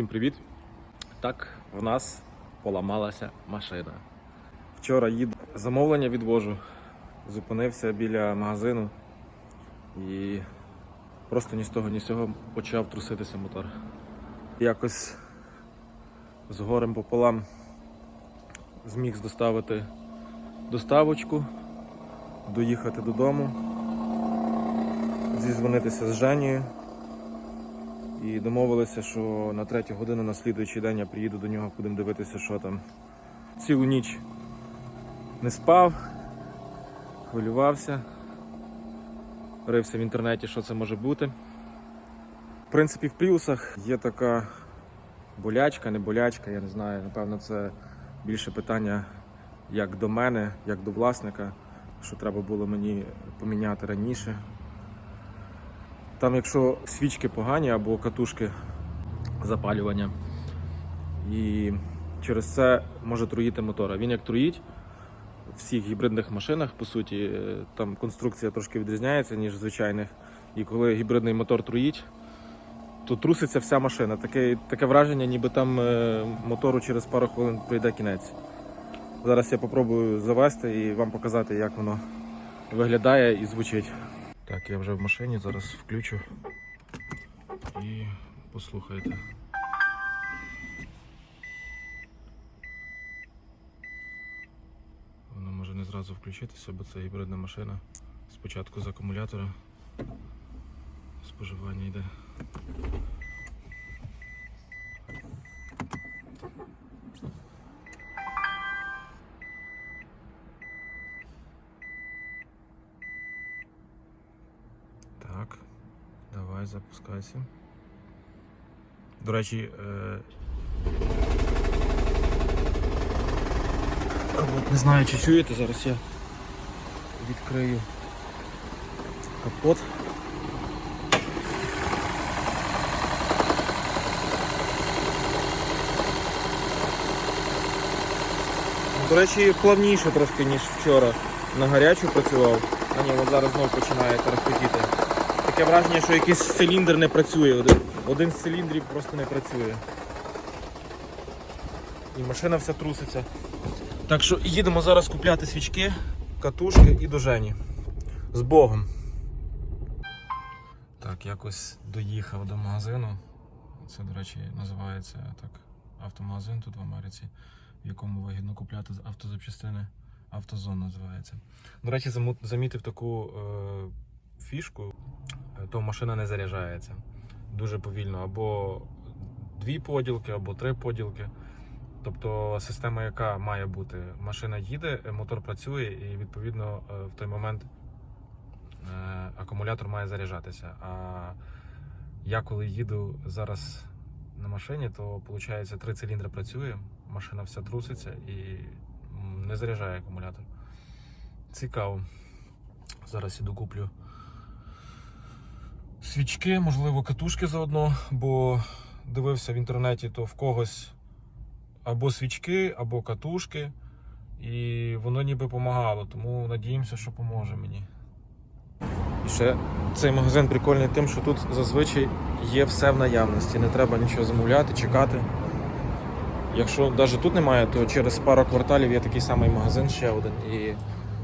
Всім привіт! Так, в нас поламалася машина. Вчора їду замовлення відвожу, зупинився біля магазину і просто ні з того, ні з цього почав труситися мотор. Якось з горем пополам зміг доставити доставочку, доїхати додому, зізвонитися з Женією. І домовилися, що на третю годину на слідуючий день я приїду до нього, будемо дивитися, що там. Цілу ніч не спав, хвилювався, рився в інтернеті, що це може бути. В принципі, в плюсах є така болячка, не болячка, я не знаю. Напевно, це більше питання як до мене, як до власника, що треба було мені поміняти раніше. Там, якщо свічки погані або катушки запалювання, і через це може труїти мотора. Він як труїть в всіх гібридних машинах, по суті, е, там конструкція трошки відрізняється, ніж звичайних. І коли гібридний мотор труїть, то труситься вся машина. Таке, таке враження, ніби там е, мотору через пару хвилин прийде кінець. Зараз я спробую завести і вам показати, як воно виглядає і звучить. Так, я вже в машині, зараз включу і послухайте. Воно може не зразу включитися, бо це гібридна машина. Спочатку з акумулятора споживання йде. Так, давай запускайся. До речі, е... от не знаю, чи чуєте, зараз я відкрию капот. До речі, плавніше трошки, ніж вчора. На гарячу працював. А ні, от зараз знову починає тарахтіти. Таке враження, що якийсь циліндр не працює. Один, один з циліндрів просто не працює. І машина вся труситься. Так що їдемо зараз купляти свічки, катушки і до Жені. З Богом. Так, якось доїхав до магазину. Це, до речі, називається так автомагазин тут в Америці, в якому вигідно купляти автозапчастини. Автозон називається. До речі, замітив таку е, фішку, то машина не заряджається дуже повільно. Або дві поділки, або три поділки. Тобто система, яка має бути, машина їде, е, мотор працює, і відповідно е, в той момент е, акумулятор має заряджатися. А я коли їду зараз на машині, то виходить три циліндри працює, машина вся труситься і не заряджає акумулятор. Цікаво. Зараз іду куплю свічки, можливо, катушки заодно, бо дивився в інтернеті, то в когось або свічки, або катушки, і воно ніби допомагало, тому надіємося, що поможе мені. І ще цей магазин прикольний тим, що тут зазвичай є все в наявності, не треба нічого замовляти, чекати. Якщо навіть тут немає, то через пару кварталів є такий самий магазин ще один. І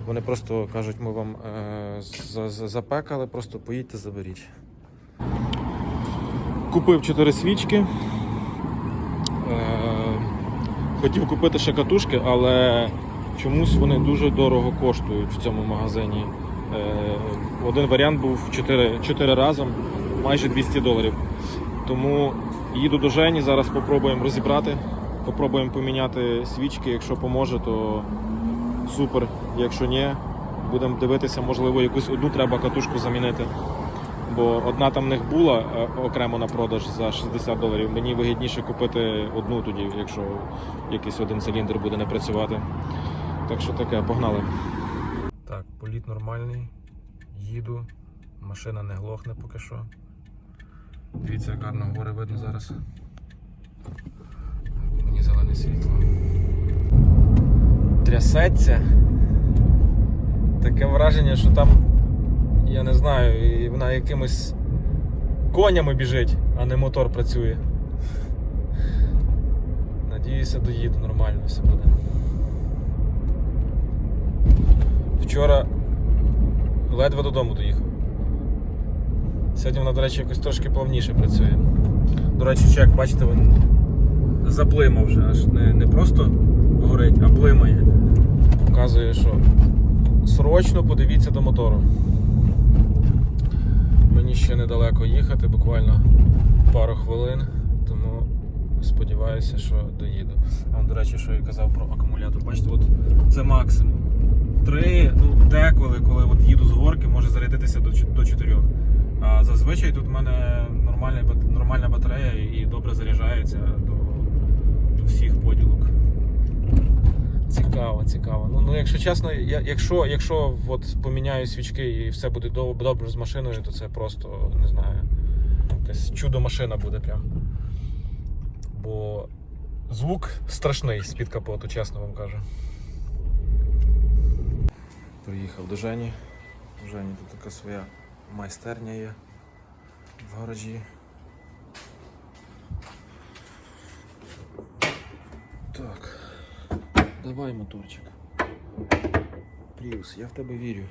вони просто кажуть, ми вам е, за- за- запекали, просто поїдьте, заберіть. Купив 4 свічки. Е, хотів купити ще катушки, але чомусь вони дуже дорого коштують в цьому магазині. Е, один варіант був 4, 4 разом, майже 200 доларів. Тому їду до Жені, зараз спробуємо розібрати, попробуємо поміняти свічки. Якщо поможе, то супер. Якщо ні, будемо дивитися, можливо, якусь одну треба катушку замінити. Бо одна там в них була е, окремо на продаж за 60 доларів. Мені вигідніше купити одну тоді, якщо якийсь один циліндр буде не працювати. Так що таке, погнали. Так, політ нормальний. Їду. Машина не глохне поки що. Дивіться, гарно гори видно зараз. Мені зелене світло. Трясеться. Таке враження, що там, я не знаю, і вона якимось конями біжить, а не мотор працює. Надіюся, доїду нормально все буде. Вчора ледве додому доїхав. Сьогодні вона, до речі, якось трошки плавніше працює. До речі, чек, бачите, він заблимав вже, аж не, не просто горить, а блимає. Показує, що срочно подивіться до мотору. Мені ще недалеко їхати, буквально пару хвилин, тому сподіваюся, що доїду. А до речі, що я казав про акумулятор. Бачите, от це максимум. Три, ну деколи, коли от їду з горки, може зарядитися до, до 4. А зазвичай тут в мене нормальна, нормальна батарея і добре заряджається до, до всіх поділок. Цікаво, цікаво. Ну, ну якщо чесно, я, якщо, якщо от поміняю свічки і все буде добре з машиною, то це просто не знаю. Якась чудо машина буде прям. Бо звук страшний з-під капоту, чесно вам кажу. Приїхав до Жені. У Жені тут така своя майстерня є в гаражі. Давай моторчик. Пріус, я в тебе вірю.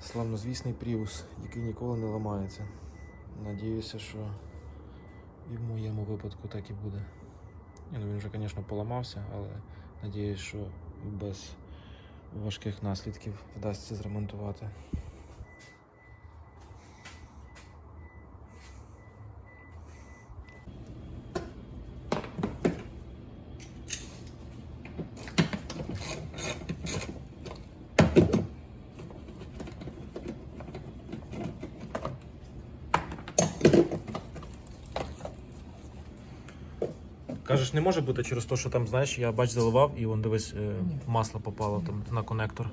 Славнозвісний Пріус, який ніколи не ламається. Надіюся, що і в моєму випадку так і буде. Ну він вже, звісно, поламався, але надіюсь, що без важких наслідків вдасться зремонтувати. Кажеш, не може бути через те, що там, знаєш, я бач заливав і вон дивись, е, масло попало там на конектор.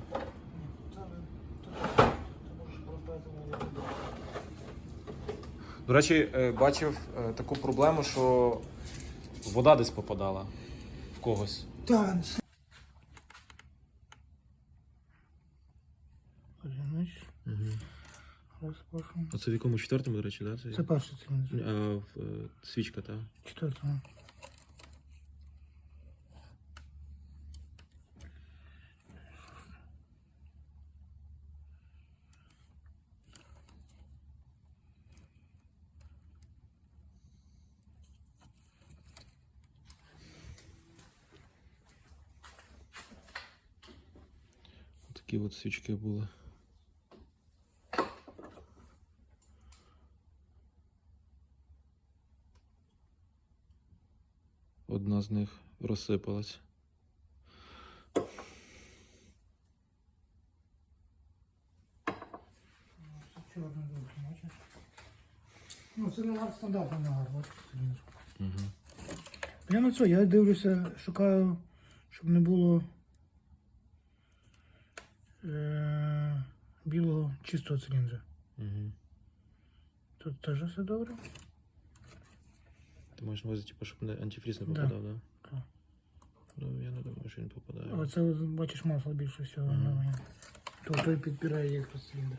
До речі, е, бачив е, таку проблему, що вода десь попадала в когось. Так. Глянеш, розпашу. А це в якому четвертому, до речі, да? Це перший циліндр. А, свічка, так. Четвертому. Такі от свічки були. Одна з них розсипалась. Ну, це нагар стандартний нагар, бачиш, циліндр. Угу. Я на це, я дивлюся, шукаю, щоб не було е- білого чистого циліндра. Угу. Тут теж все добре. Ти маєш на увазі, типу, щоб не антифріз не Да. попадав, да? Так. Ну, я не думаю, що він попадає. А це бачиш масло більше всього Мгм. немає. То той підпирає якраз циліндр.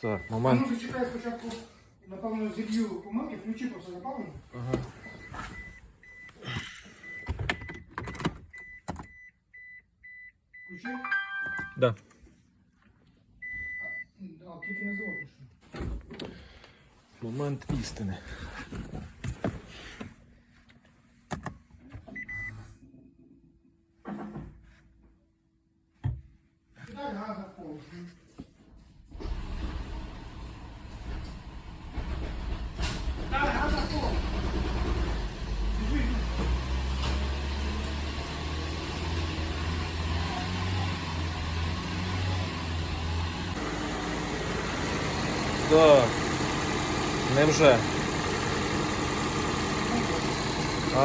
Так, момент. Ну, зачекай спочатку, напевно, зіб'ю помилки, включи просто запалення. Ага. Включи. Да. Момент істини. Так. Невже.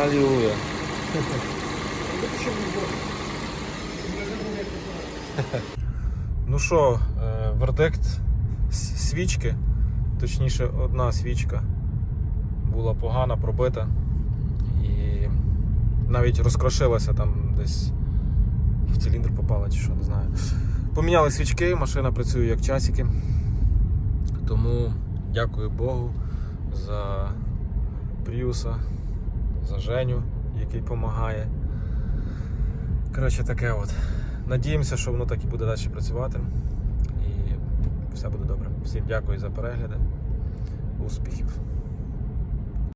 Алілуя. Ну що, е, вердикт свічки, точніше, одна свічка була погана, пробита і навіть розкрошилася там десь в циліндр попала чи що, не знаю. Поміняли свічки, машина працює як часики. Тому дякую Богу за Пріуса, за Женю, який допомагає. Коротше, таке от. Надіємося, що воно так і буде далі працювати. І все буде добре. Всім дякую за перегляди. Успіхів!